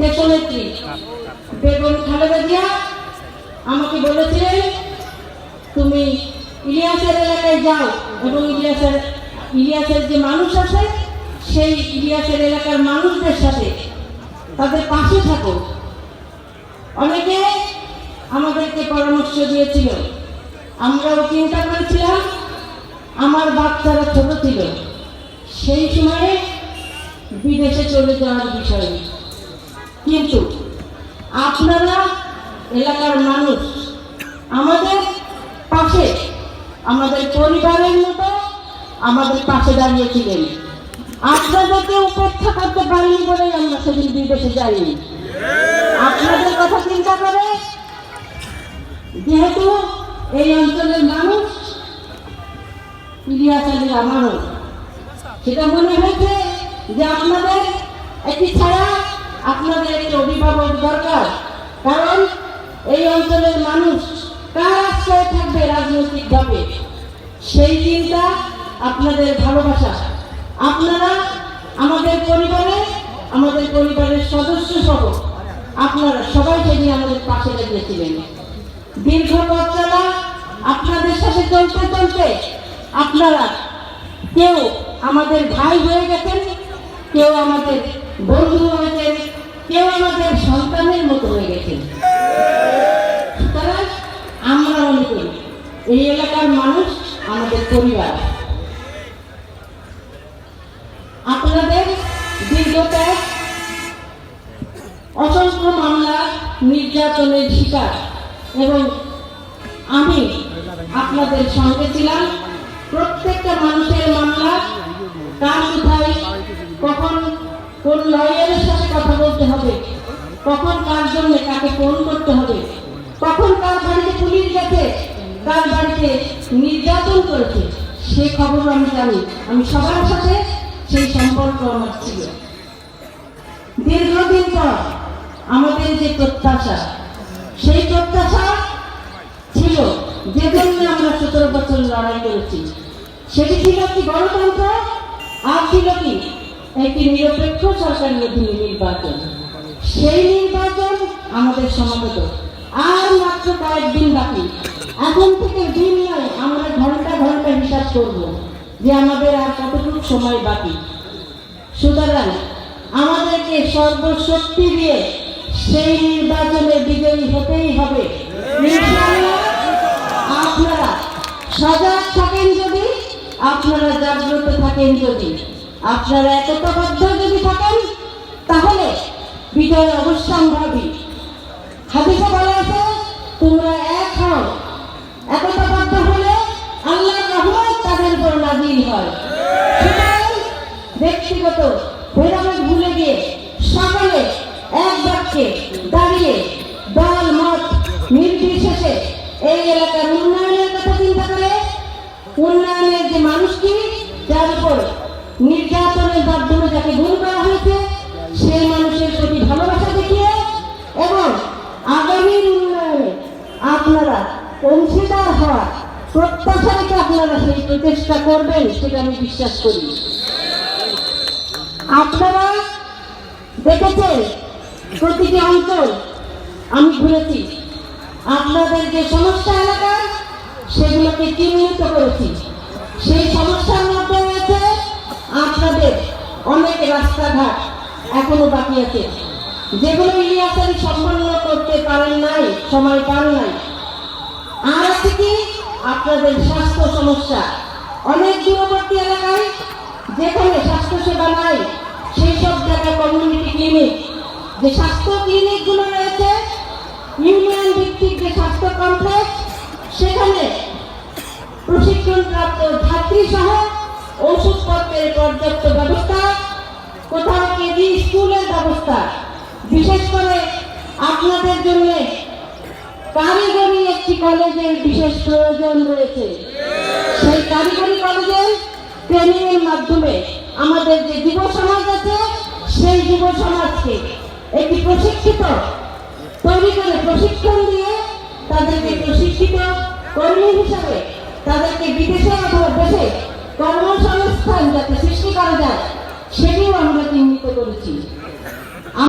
দেশনেত্রী বেগম খালেদা জিয়া আমাকে বলেছিলেন, তুমি ইলিয়াসের এলাকায় যাও এবং ইলিয়াসের ইলিয়াসের যে মানুষ আছে, সেই ইলিয়াসের এলাকার মানুষদের সাথে তাদের পাশে থাকো। অনেকে আমাদেরকে পরামর্শ দিয়েছিল। আমরাও চিন্তা করেছিলাম? আমার বাচ্চারা ছোট ছিল। সেই সময়ে বিদেশে চলে যাওয়ার বিষয়। কিন্তু আপনারা এলাকার মানুষ, আমাদের পাশে, আমাদের পরিবারের মতো আমাদের পাশে দাঁড়িয়েছিলেন আপনাদেরকে উপেক্ষা করতে পারিনি বলেই আমরা সেদিন বিদেশে যাইনি। আপনাদের কথা চিন্তা করে যেহেতু এই অঞ্চলের মানুষ, ইলিয়াস আলীর আমারও সেটা মনে হয়েছে যে আপনাদের একটি ছাড়া আপনাদের একটি অভিভাবক দরকার। কারণ এই অঞ্চলের মানুষ কার আশ্রয় থাকবে রাজনৈতিকভাবে সেই চিন্তা আপনাদের ভালোবাসা। আপনারা আমাদের পরিবারে, আমাদের পরিবারের সদস্য সহ আপনারা সবাই সেদিন আমাদের পাশে দাঁড়িয়েছিলেন। দীর্ঘ পথ চলা, আপনাদের সাথে চলতে চলতে আপনারা কেউ আমাদের ভাই হয়ে গেছেন, কেউ আমাদের বন্ধু হয়েছেন কেউ আমাদের সন্তানের মতো হয়ে গেছেন সুতরাং আমরা মনে করি, এই এলাকার মানুষ আমাদের পরিবার। আপনাদের দীর্ঘত্যাগ অসংখ্য মামলা, নির্যাতনের শিকার এবং আমি আপনাদের সঙ্গে ছিলাম। প্রত্যেকটা মানুষের মামলা, কার কোথায়, কখন কোন লয়ারের সাথে কথা বলতে হবে? কখন কার জন্য কাকে ফোন করতে হবে? কখন কার বাড়িতে পুলিশ গেছে? কার বাড়িতে নির্যাতন করেছে? সে খবর আমি জানি। আমি সবার সাথে সেই সম্পর্ক আমার ছিল। দীর্ঘদিন পর আমাদের যে প্রত্যাশা, সেই প্রত্যাশা ছিল যে জন্য আমরা সতেরো বছর লড়াই করেছি। সেটি ছিল কি গণতন্ত্র, আর ছিল কি? একটি নিরপেক্ষ সরকারের অধীনে নির্বাচন। সেই নির্বাচন আমাদের সমাগত আর মাত্র কয়েকদিন বাকি। এখন থেকে দিন নয়, আমরা ঘণ্টা ঘণ্টা হিসাব করব যে আমাদের আর কতটুকু সময় বাকি। সুতরাং আমাদেরকে সর্বশক্তি দিয়ে সেই নির্বাচনে বিজয়ী হতেই হবে। আপনারা সজাগ থাকেন যদি, আপনারা জাগ্রত থাকেন যদি। আপনারা একতাবদ্ধ যদি থাকেন, তাহলে বিজয় অবশ্যম্ভাবী হাদিসে বলা আছে, তোমরা এক হও। একতাবদ্ধ হলে আল্লাহ রহমত তাদের উপর নাজিল হয়। ব্যক্তিগত ভেদাভেদ ভুলে গিয়ে সকলে এক বাক্যে দাঁড়িয়ে দল, মত নির্বিশেষে এই এলাকার উন্নয়নের কথা চিন্তা করে উন্নয়নের যে মানুষটি যার উপর নির্যাতনের মাধ্যমে যাকে গুণ করা হয়েছে সেই মানুষের প্রতি ভালোবাসা দেখিয়ে এবং আগামীর উন্নয়নে আপনারা অংশীদার হওয়ার প্রত্যাশা রেখে আপনারা সেই প্রচেষ্টা করবেন, সেটা আমি বিশ্বাস করি। আপনারা দেখেছেন প্রতিটি অঞ্চল, আমি ঘুরেছি। আপনাদের যে সমস্যা এলাকা, সেগুলোকে চিহ্নিত করেছি। সেই সমস্যার মধ্যে এখনও বাকি আছে। যেগুলো ইলিয়াসারি সম্পন্ন করতে পারেন নাই, সময় পান নাই। আর আছে কি? আপনাদের স্বাস্থ্য সমস্যা। অনেক দূরবর্তী এলাকায় যেখানে স্বাস্থ্য সেবা নাই সেই সব জায়গায় কমিউনিটি ক্লিনিক যে স্বাস্থ্য ক্লিনিকগুলো রয়েছে ইউনিয়ন ভিত্তিক যে স্বাস্থ্য কমপ্লেক্স সেখানে প্রশিক্ষণপ্রাপ্ত ছাত্রী সহ ওষুধপত্রের পর্যাপ্ত ব্যবস্থা কোথাও কেজি স্কুলের ব্যবস্থা? বিশেষ করে আপনাদের জন্য কারিগরি একটি কলেজের বিশেষ প্রয়োজন রয়েছে। সেই কারিগরি কলেজের ট্রেনিং এর মাধ্যমে আমাদের যে যুব সমাজ আছে, সেই যুব সমাজকে একটি প্রশিক্ষিত, তৈরি করে প্রশিক্ষণ দিয়ে তাদেরকে প্রশিক্ষিত কর্মী হিসাবে তাদেরকে বিদেশে অথবা দেশে কর্মসংস্থান যাতে সৃষ্টি করা যায় সেটিও আমরা চিহ্নিত করেছি।